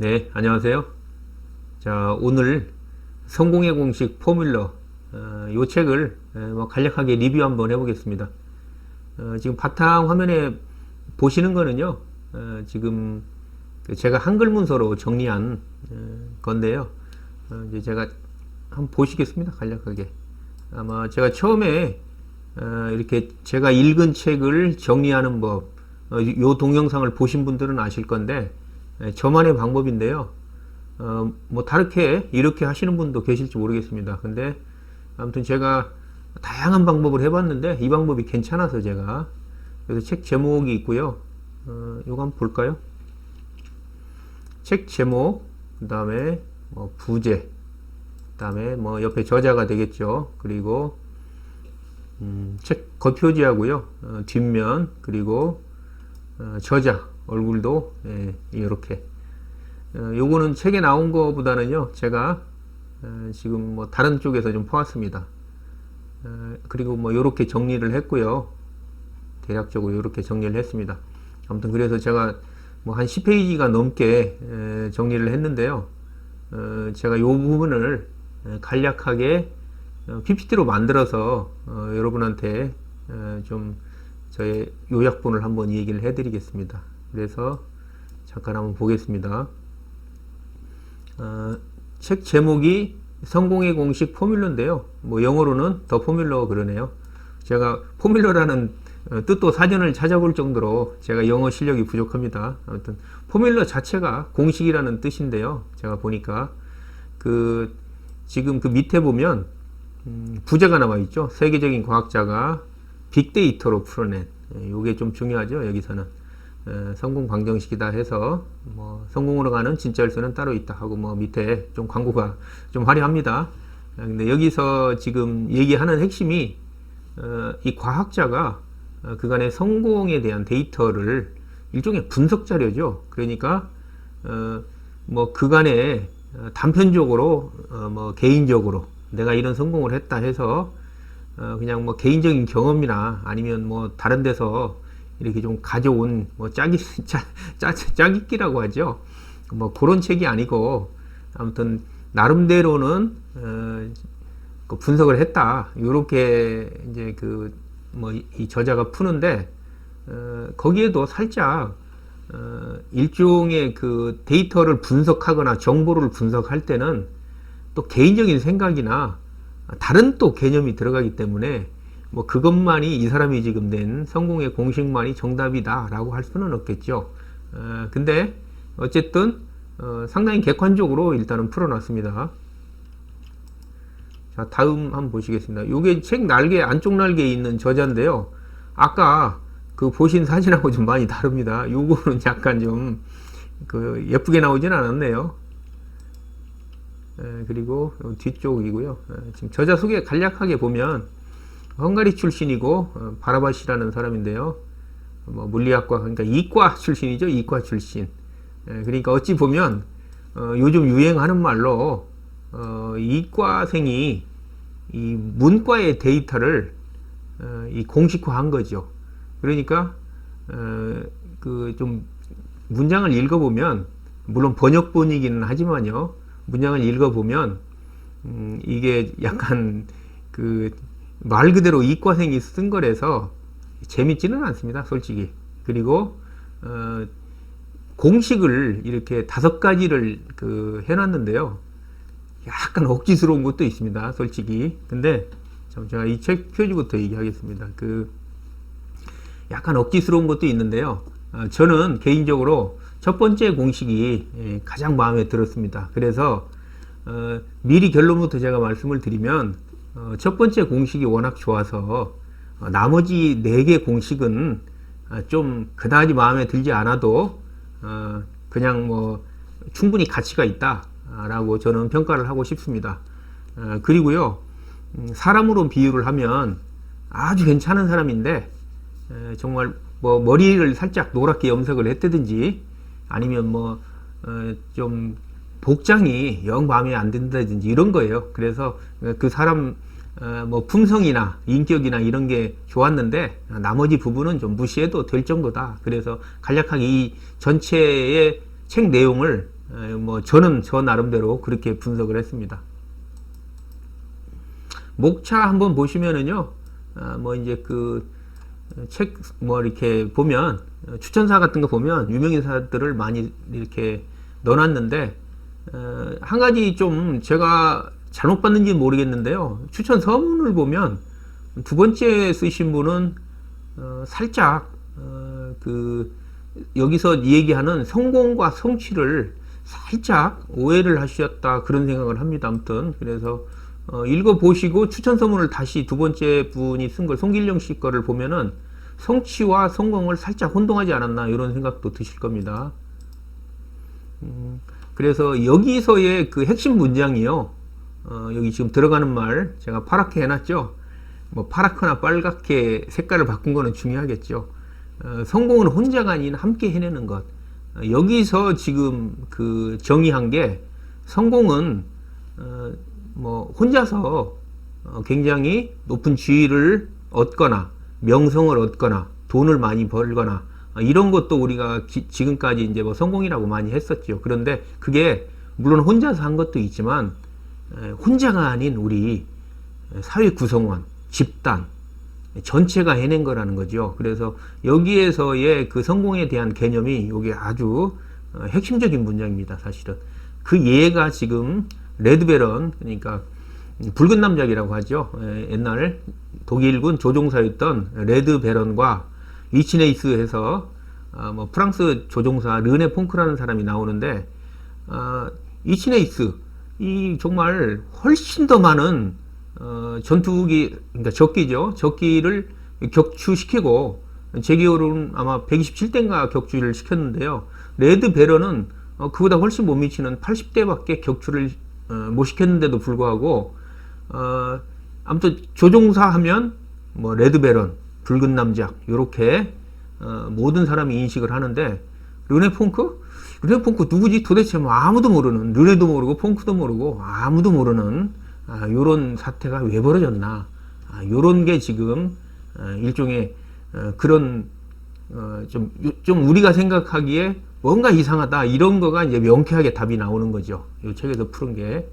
네, 안녕하세요. 자, 오늘 성공의 공식 포뮬러 어, 이 책을 에, 뭐 간략하게 리뷰 한번 해보겠습니다. 어, 지금 바탕 화면에 보시는 거는요, 어, 지금 그 제가 한글 문서로 정리한 어, 건데요. 어, 이제 제가 한번 보시겠습니다. 간략하게. 아마 제가 처음에 어, 이렇게 제가 읽은 책을 정리하는 법, 어, 요 동영상을 보신 분들은 아실 건데, 에, 저만의 방법인데요. 어, 뭐 다르게 이렇게 하시는 분도 계실지 모르겠습니다. 근데 아무튼 제가 다양한 방법을 해봤는데 이 방법이 괜찮아서 제가 그래서 책 제목이 있고요. 어, 요거 한번 볼까요? 책 제목, 그 다음에 뭐 부제, 그 다음에 뭐 옆에 저자가 되겠죠. 그리고 음, 책 겉표지하고요. 어, 뒷면 그리고 어, 저자 얼굴도 예, 이렇게. 어, 요거는 책에 나온 거보다는요 제가 어, 지금 뭐 다른 쪽에서 좀 퍼왔습니다. 어, 그리고 뭐 요렇게 정리를 했고요. 대략적으로 요렇게 정리를 했습니다. 아무튼 그래서 제가 뭐 한 10페이지가 넘게 에, 정리를 했는데요. 어, 제가 요 부분을 에, 간략하게 어, PPT로 만들어서 어, 여러분한테 어, 좀 저의 요약본을 한번 얘기를 해드리겠습니다. 그래서 잠깐 한번 보겠습니다. 어, 책 제목이 성공의 공식 포뮬러인데요. 뭐 영어로는 더 포뮬러 그러네요. 제가 포뮬러라는 어, 뜻도 사전을 찾아볼 정도로 제가 영어 실력이 부족합니다. 아무튼 포뮬러 자체가 공식이라는 뜻인데요. 제가 보니까 그 지금 그 밑에 보면 음, 부제가 나와 있죠. 세계적인 과학자가 빅데이터로 풀어낸 이게 좀 중요하죠. 여기서는 에, 성공 방정식이다 해서 뭐 성공으로 가는 진짜 열쇠는 따로 있다 하고 뭐 밑에 좀 광고가 좀 화려합니다. 에, 근데 여기서 지금 얘기하는 핵심이 어, 이 과학자가 어, 그간의 성공에 대한 데이터를 일종의 분석 자료죠. 그러니까 어, 뭐 그간의 어, 단편적으로 어, 뭐 개인적으로 내가 이런 성공을 했다 해서 어, 그냥 뭐 개인적인 경험이나 아니면 뭐 다른 데서 이렇게 좀 가져온 뭐 짜기 짜, 짜 짜깁기라고 하죠. 뭐 그런 책이 아니고 아무튼 나름대로는 어, 그 분석을 했다. 요렇게 이제 그 뭐 이 저자가 푸는데 어, 거기에도 살짝 어, 일종의 그 데이터를 분석하거나 정보를 분석할 때는 또 개인적인 생각이나 다른 또 개념이 들어가기 때문에 뭐 그것만이 이 사람이 지금 낸 성공의 공식만이 정답이다라고 할 수는 없겠죠. 어, 근데 어쨌든 어, 상당히 객관적으로 일단은 풀어놨습니다. 자 다음 한번 보시겠습니다. 이게 책 날개 안쪽 날개에 있는 저자인데요. 아까 그 보신 사진하고 좀 많이 다릅니다. 요거는 약간 좀 그 예쁘게 나오진 않았네요. 에, 그리고 뒤쪽이고요. 에, 지금 저자 소개 간략하게 보면 헝가리 출신이고 어, 바라바시라는 사람인데요. 뭐 물리학과 그러니까 이과 출신이죠. 이과 출신. 에, 그러니까 어찌 보면 어, 요즘 유행하는 말로 어, 이과생이 이 문과의 데이터를 어, 이 공식화한 거죠. 그러니까 어, 그좀 문장을 읽어보면 물론 번역본이기는 하지만요. 문장을 읽어보면 음, 이게 약간 그 말 그대로 이과생이 쓴 거라서 재밌지는 않습니다, 솔직히. 그리고 어, 공식을 이렇게 다섯 가지를 그 해놨는데요. 약간 억지스러운 것도 있습니다, 솔직히. 근데 참 제가 이 책 표지부터 얘기하겠습니다. 그 약간 억지스러운 것도 있는데요. 어, 저는 개인적으로 첫 번째 공식이 예, 가장 마음에 들었습니다. 그래서 어, 미리 결론부터 제가 말씀을 드리면 어, 첫 번째 공식이 워낙 좋아서 어, 나머지 네 개 공식은 어, 좀 그다지 마음에 들지 않아도 어, 그냥 뭐 충분히 가치가 있다라고 저는 평가를 하고 싶습니다. 어, 그리고요 음, 사람으로 비유를 하면 아주 괜찮은 사람인데 에, 정말 뭐 머리를 살짝 노랗게 염색을 했다든지 아니면 뭐좀 복장이 영 마음에 안 든다든지 이런 거예요. 그래서 그 사람 어, 뭐 품성이나 인격이나 이런 게 좋았는데 나머지 부분은 좀 무시해도 될 정도다. 그래서 간략하게 이 전체의 책 내용을 에, 뭐 저는 저 나름대로 그렇게 분석을 했습니다. 목차 한번 보시면은요, 아, 뭐 이제 그 책 뭐 이렇게 보면 추천사 같은 거 보면 유명인사들을 많이 이렇게 넣어놨는데 어, 한 가지 좀 제가 잘못 봤는지 모르겠는데요. 추천 서문을 보면 두 번째 쓰신 분은 어, 살짝 어, 그 여기서 얘기하는 성공과 성취를 살짝 오해를 하셨다 그런 생각을 합니다. 아무튼 그래서 어, 읽어 보시고 추천 서문을 다시 두 번째 분이 쓴 걸 송길령 씨 거를 보면은 성취와 성공을 살짝 혼동하지 않았나 이런 생각도 드실 겁니다. 음, 그래서 여기서의 그 핵심 문장이요. 어, 여기 지금 들어가는 말 제가 파랗게 해놨죠. 뭐 파랗거나 빨갛게 색깔을 바꾼 거는 중요하겠죠. 어, 성공은 혼자가 아닌 함께 해내는 것. 어, 여기서 지금 그 정의한 게 성공은 어, 뭐 혼자서 어, 굉장히 높은 지위를 얻거나 명성을 얻거나 돈을 많이 벌거나 어, 이런 것도 우리가 기- 지금까지 이제 뭐 성공이라고 많이 했었죠. 그런데 그게 물론 혼자서 한 것도 있지만 에, 혼자가 아닌 우리 사회 구성원, 집단 전체가 해낸 거라는 거죠. 그래서 여기에서의 그 성공에 대한 개념이 이게 아주 어, 핵심적인 문장입니다. 사실은 그 예가 지금 레드베런 그러니까 붉은 남작이라고 하죠. 에, 옛날 독일군 조종사였던 레드베런과 이치네이스에서 어, 뭐 프랑스 조종사 르네 퐁크라는 사람이 나오는데 어, 이치네이스 이 정말 훨씬 더 많은 어, 전투기 그러니까 적기죠. 적기를 격추시키고 제 기억으로는 아마 127대인가 격추를 시켰는데요. 레드 베런은 어, 그보다 훨씬 못 미치는 80대밖에 격추를 어, 못 시켰는데도 불구하고 어, 아무튼 조종사 하면 뭐 레드 베런, 붉은 남작 요렇게 어, 모든 사람이 인식을 하는데 르네 퐁크? 르네 퐁크 누구지? 도대체 뭐 아무도 모르는 르네도 모르고 퐁크도 모르고 아무도 모르는 아, 요런 사태가 왜 벌어졌나? 아, 요런 게 지금 어, 일종의 어, 그런 어, 좀, 좀 우리가 생각하기에 뭔가 이상하다 이런 거가 이제 명쾌하게 답이 나오는 거죠. 이 책에서 푸른 게.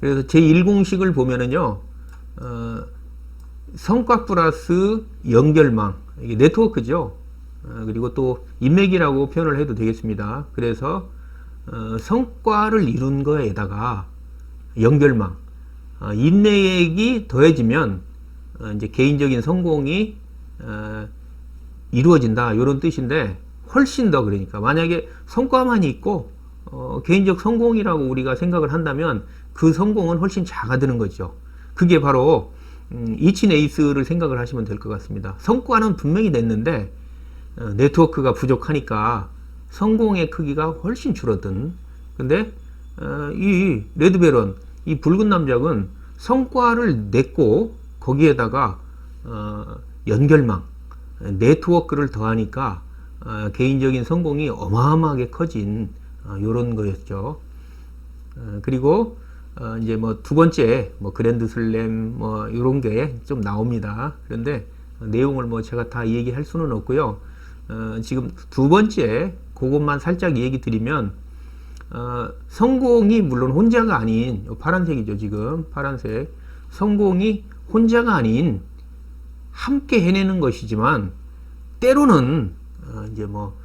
그래서 제 1공식을 보면은요, 어, 성과 플러스 연결망 이게 네트워크죠. 어, 그리고 또 인맥이라고 표현을 해도 되겠습니다. 그래서 어, 성과를 이룬 거에다가 연결망, 어, 인내액이 더해지면 어, 이제 개인적인 성공이 어, 이루어진다 이런 뜻인데 훨씬 더 그러니까 만약에 성과만 있고 어, 개인적 성공이라고 우리가 생각을 한다면 그 성공은 훨씬 작아드는 거죠. 그게 바로 음, 이친 에이스를 생각을 하시면 될 것 같습니다. 성과는 분명히 냈는데 어, 네트워크가 부족하니까 성공의 크기가 훨씬 줄어든. 근데 어, 이 레드베런 이 붉은 남작은 성과를 냈고 거기에다가 어, 연결망 네트워크를 더하니까 어, 개인적인 성공이 어마어마하게 커진 이런 거였죠. 어, 그리고 어, 이제 뭐 두 번째 뭐 그랜드 슬램 뭐 이런 게 좀 나옵니다. 그런데 내용을 뭐 제가 다 얘기할 수는 없고요. 어, 지금 두 번째 그것만 살짝 얘기 드리면 어, 성공이 물론 혼자가 아닌 요 파란색이죠 지금 파란색 성공이 혼자가 아닌 함께 해내는 것이지만 때로는 어, 이제 뭐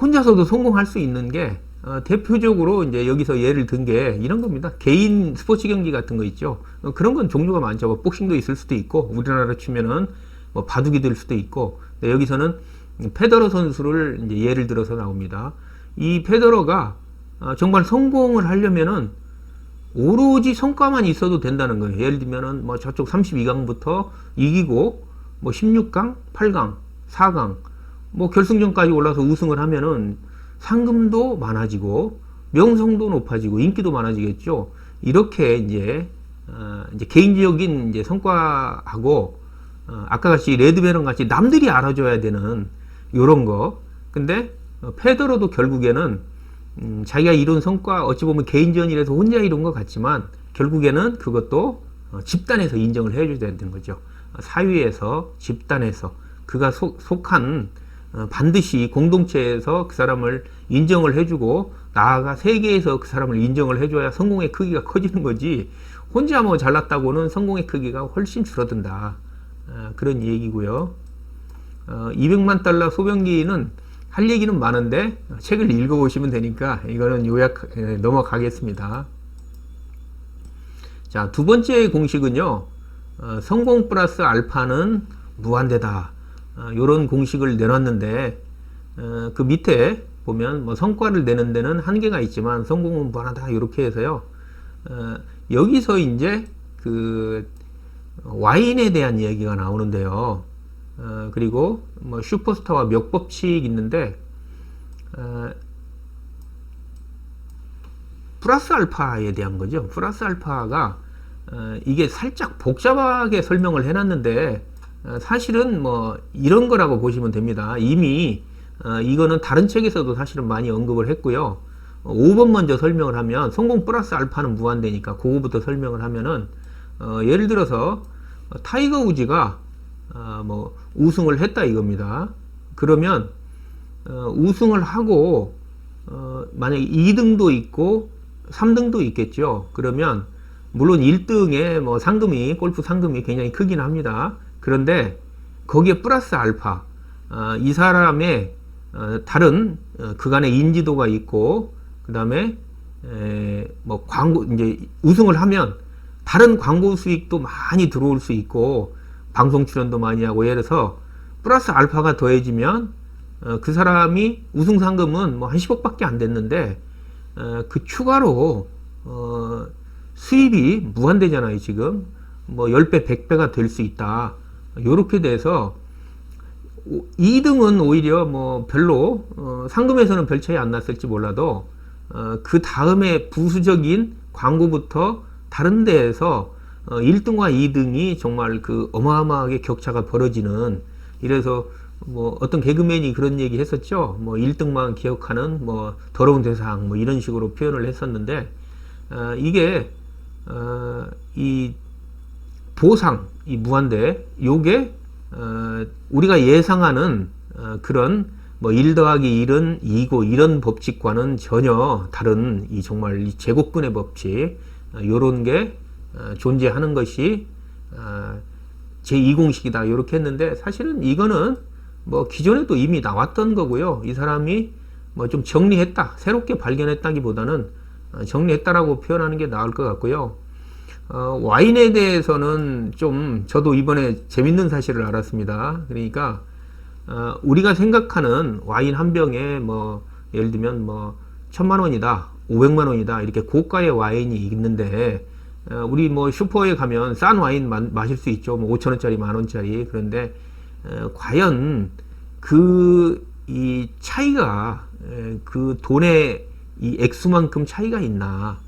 혼자서도 성공할 수 있는 게 어, 대표적으로 이제 여기서 예를 든 게 이런 겁니다. 개인 스포츠 경기 같은 거 있죠. 어, 그런 건 종류가 많죠. 뭐 복싱도 있을 수도 있고 우리나라 치면은 뭐 바둑이 될 수도 있고 근데 여기서는 페더러 선수를 이제 예를 들어서 나옵니다. 이 페더러가 어, 정말 성공을 하려면은 오로지 성과만 있어도 된다는 거예요. 예를 들면은 뭐 저쪽 32강부터 이기고 뭐 16강, 8강, 4강 뭐 결승전까지 올라서 우승을 하면은 상금도 많아지고 명성도 높아지고 인기도 많아지겠죠. 이렇게 이제 어, 이제 개인적인 이제 성과하고 어, 아까 같이 레드베런 같이 남들이 알아줘야 되는 요런 거. 근데 어, 페더러도 결국에는 음, 자기가 이룬 성과 어찌 보면 개인전이라서 혼자 이룬 것 같지만 결국에는 그것도 어, 집단에서 인정을 해줘야 되는 거죠. 어, 사회에서 집단에서 그가 속, 속한 어, 반드시 공동체에서 그 사람을 인정을 해주고 나아가 세계에서 그 사람을 인정을 해줘야 성공의 크기가 커지는 거지 혼자 뭐 잘났다고는 성공의 크기가 훨씬 줄어든다 어, 그런 얘기고요. 어, 200만 달러 소변기는 할 얘기는 많은데 책을 읽어보시면 되니까 이거는 요약 에, 넘어가겠습니다. 자, 두 번째 공식은요. 어, 성공 플러스 알파는 무한대다. 어, 이런 공식을 내놨는데 어, 그 밑에 보면 뭐 성과를 내는 데는 한계가 있지만 성공은 무한하다 이렇게 해서요. 어, 여기서 이제 그 와인에 대한 이야기가 나오는데요. 어, 그리고 뭐 슈퍼스타와 몇 법칙 있는데 어, 플러스 알파에 대한 거죠. 플러스 알파가 어, 이게 살짝 복잡하게 설명을 해놨는데 어, 사실은 뭐 이런 거라고 보시면 됩니다. 이미 어, 이거는 다른 책에서도 사실은 많이 언급을 했고요. 어, 5번 먼저 설명을 하면 성공 플러스 알파는 무한대니까 그거부터 설명을 하면은 어, 예를 들어서 어, 타이거 우즈가 어, 뭐 우승을 했다 이겁니다. 그러면 어, 우승을 하고 어, 만약에 2등도 있고 3등도 있겠죠. 그러면 물론 1등의 뭐 상금이 골프 상금이 굉장히 크긴 합니다. 그런데 거기에 플러스 알파 어, 이 사람의 어, 다른 어, 그간의 인지도가 있고 그 다음에 뭐 광고 이제 우승을 하면 다른 광고 수익도 많이 들어올 수 있고 방송 출연도 많이 하고 예를 들어서 플러스 알파가 더해지면 어, 그 사람이 우승 상금은 뭐 한 10억밖에 안 됐는데 어, 그 추가로 어, 수입이 무한대잖아요 지금. 뭐 10배 100배가 될 수 있다 요렇게 돼서 2등은 오히려 뭐 별로 어, 상금에서는 별 차이 안 났을지 몰라도 어, 그 다음에 부수적인 광고부터 다른 데에서 어, 1등과 2등이 정말 그 어마어마하게 격차가 벌어지는 이래서 뭐 어떤 개그맨이 그런 얘기 했었죠. 뭐 1등만 기억하는 뭐 더러운 대상 뭐 이런 식으로 표현을 했었는데 어, 이게 어, 이 보상 이 무한대 요게 어, 우리가 예상하는 어, 그런 뭐 1 더하기 1은 2고 이런 법칙과는 전혀 다른 이 정말 이 제곱근의 법칙 어, 요런 게 어, 존재하는 것이 어, 제2공식이다 이렇게 했는데 사실은 이거는 뭐 기존에도 이미 나왔던 거고요. 이 사람이 뭐 좀 정리했다, 새롭게 발견했다기보다는 어, 정리했다라고 표현하는 게 나을 것 같고요. 어, 와인에 대해서는 좀 저도 이번에 재밌는 사실을 알았습니다. 그러니까 어, 우리가 생각하는 와인 한 병에 뭐 예를 들면 뭐 천만 원이다, 오백만 원이다 이렇게 고가의 와인이 있는데 어, 우리 뭐 슈퍼에 가면 싼 와인 마, 마실 수 있죠. 뭐 5천 원짜리, 만 원짜리. 그런데 어, 과연 그 이 차이가 에, 그 돈의 이 액수만큼 차이가 있나?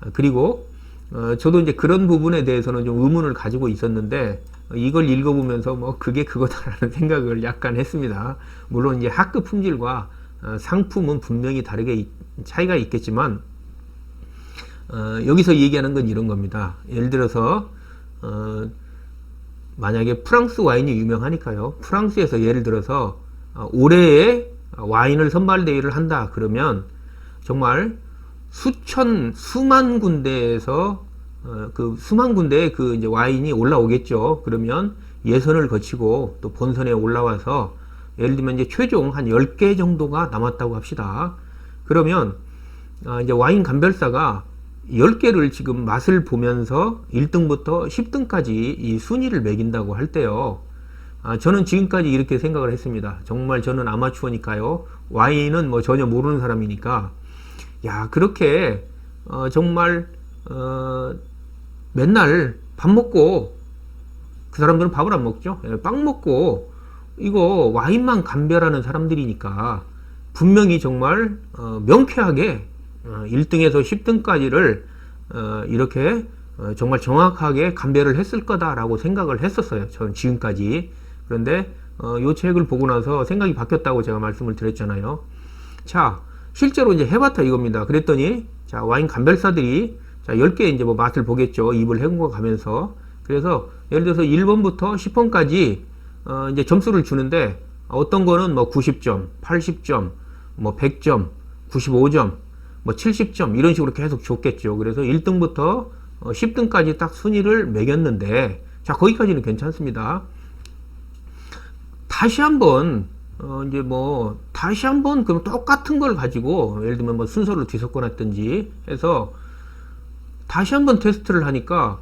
어, 그리고 어, 저도 이제 그런 부분에 대해서는 좀 의문을 가지고 있었는데 어, 이걸 읽어보면서 뭐 그게 그거다라는 생각을 약간 했습니다. 물론 이제 학급 품질과 어, 상품은 분명히 다르게 이- 차이가 있겠지만 어, 여기서 얘기하는 건 이런 겁니다. 예를 들어서 어, 만약에 프랑스 와인이 유명하니까요. 프랑스에서 예를 들어서 어, 올해에 와인을 선발 대회를 한다 그러면 정말 수천 수만 군데에서 어, 그 수만 군데에 그 이제 와인이 올라오겠죠. 그러면 예선을 거치고 또 본선에 올라와서 예를 들면 이제 최종 한 10개 정도가 남았다고 합시다. 그러면 아, 이제 와인 감별사가 10개를 지금 맛을 보면서 1등부터 10등까지 이 순위를 매긴다고 할 때요. 아, 저는 지금까지 이렇게 생각을 했습니다. 정말 저는 아마추어니까요. 와인은 뭐 전혀 모르는 사람이니까. 야, 그렇게, 어, 정말, 어, 맨날 밥 먹고, 그 사람들은 밥을 안 먹죠. 예, 빵 먹고, 이거 와인만 감별하는 사람들이니까, 분명히 정말, 어, 명쾌하게, 어, 1등에서 10등까지를, 어, 이렇게, 어, 정말 정확하게 감별을 했을 거다라고 생각을 했었어요. 저는 지금까지. 그런데, 어, 요 책을 보고 나서 생각이 바뀌었다고 제가 말씀을 드렸잖아요. 자, 실제로 이제 해봤다 이겁니다. 그랬더니, 자, 와인 감별사들이, 자, 10개 이제 뭐 맛을 보겠죠. 입을 헹궈 가면서. 그래서, 예를 들어서 1번부터 10번까지, 어, 이제 점수를 주는데, 어떤 거는 뭐 90점, 80점, 뭐 100점, 95점, 뭐 70점 이런 식으로 계속 줬겠죠. 그래서 1등부터 10등까지 딱 순위를 매겼는데 자 거기까지는 괜찮습니다. 다시 한번 어 이제 뭐 다시 한번 그럼 똑같은 걸 가지고 예를 들면 뭐 순서를 뒤섞어놨든지 해서 다시 한번 테스트를 하니까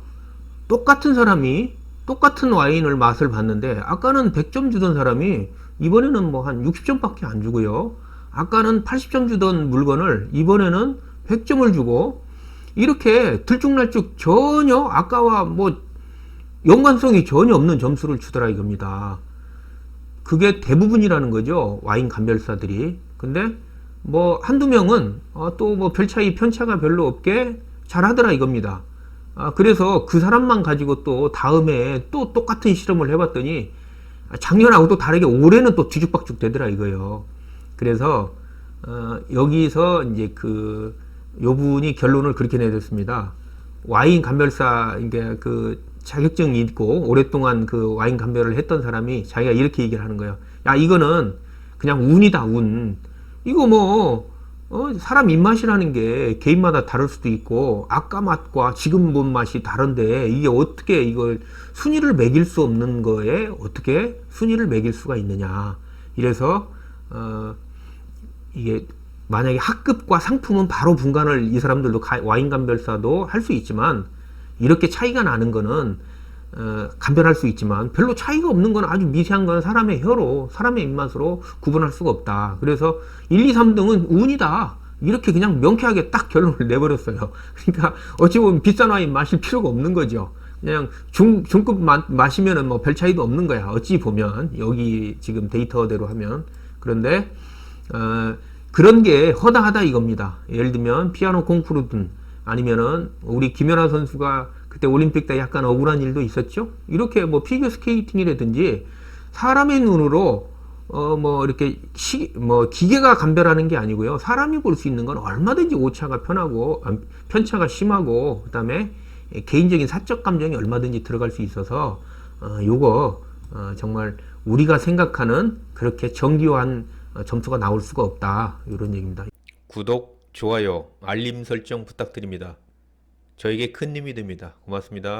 똑같은 사람이 똑같은 와인을 맛을 봤는데 아까는 100점 주던 사람이 이번에는 뭐 한 60점밖에 안 주고요. 아까는 80점 주던 물건을 이번에는 100점을 주고 이렇게 들쭉날쭉 전혀 아까와 뭐 연관성이 전혀 없는 점수를 주더라 이겁니다. 그게 대부분이라는 거죠. 와인 감별사들이. 근데 뭐 한두 명은 어, 또뭐 별 차이 편차가 별로 없게 잘하더라 이겁니다. 아, 그래서 그 사람만 가지고 또 다음에 또 똑같은 실험을 해봤더니 작년하고 또 다르게 올해는 또 뒤죽박죽 되더라 이거요. 그래서 어, 여기서 이제 그 요분이 결론을 그렇게 내렸습니다. 와인 감별사 이게 그 자격증이 있고 오랫동안 그 와인 감별을 했던 사람이 자기가 이렇게 얘기를 하는 거예요. 야 이거는 그냥 운이다 운. 이거 뭐 어, 사람 입맛이라는 게 개인마다 다를 수도 있고 아까 맛과 지금 본 맛이 다른데 이게 어떻게 이걸 순위를 매길 수 없는 거에 어떻게 순위를 매길 수가 있느냐. 이래서 어, 이게 만약에 학급과 상품은 바로 분간을 이 사람들도 가- 와인 감별사도 할 수 있지만 이렇게 차이가 나는 거는 어, 감별할 수 있지만 별로 차이가 없는 건 아주 미세한 건 사람의 혀로 사람의 입맛으로 구분할 수가 없다. 그래서 1, 2, 3등은 운이다. 이렇게 그냥 명쾌하게 딱 결론을 내버렸어요. 그러니까 어찌 보면 비싼 와인 마실 필요가 없는 거죠. 그냥 중, 중급 마, 마시면은 뭐 별 차이도 없는 거야. 어찌 보면 여기 지금 데이터대로 하면 그런데 어, 그런 게 허다하다 이겁니다. 예를 들면 피아노 콩쿠르든 아니면은 우리 김연아 선수가 그때 올림픽 때 약간 억울한 일도 있었죠. 이렇게 뭐 피겨 스케이팅이라든지 사람의 눈으로 어 뭐 이렇게 시, 뭐 기계가 감별하는 게 아니고요. 사람이 볼 수 있는 건 얼마든지 오차가 편하고 아, 편차가 심하고 그다음에 개인적인 사적 감정이 얼마든지 들어갈 수 있어서 어 요거 어 정말 우리가 생각하는 그렇게 정교한 어, 점수가 나올 수가 없다. 이런 얘기입니다. 구독, 좋아요, 알림 설정 부탁드립니다. 저에게 큰 힘이 됩니다. 고맙습니다.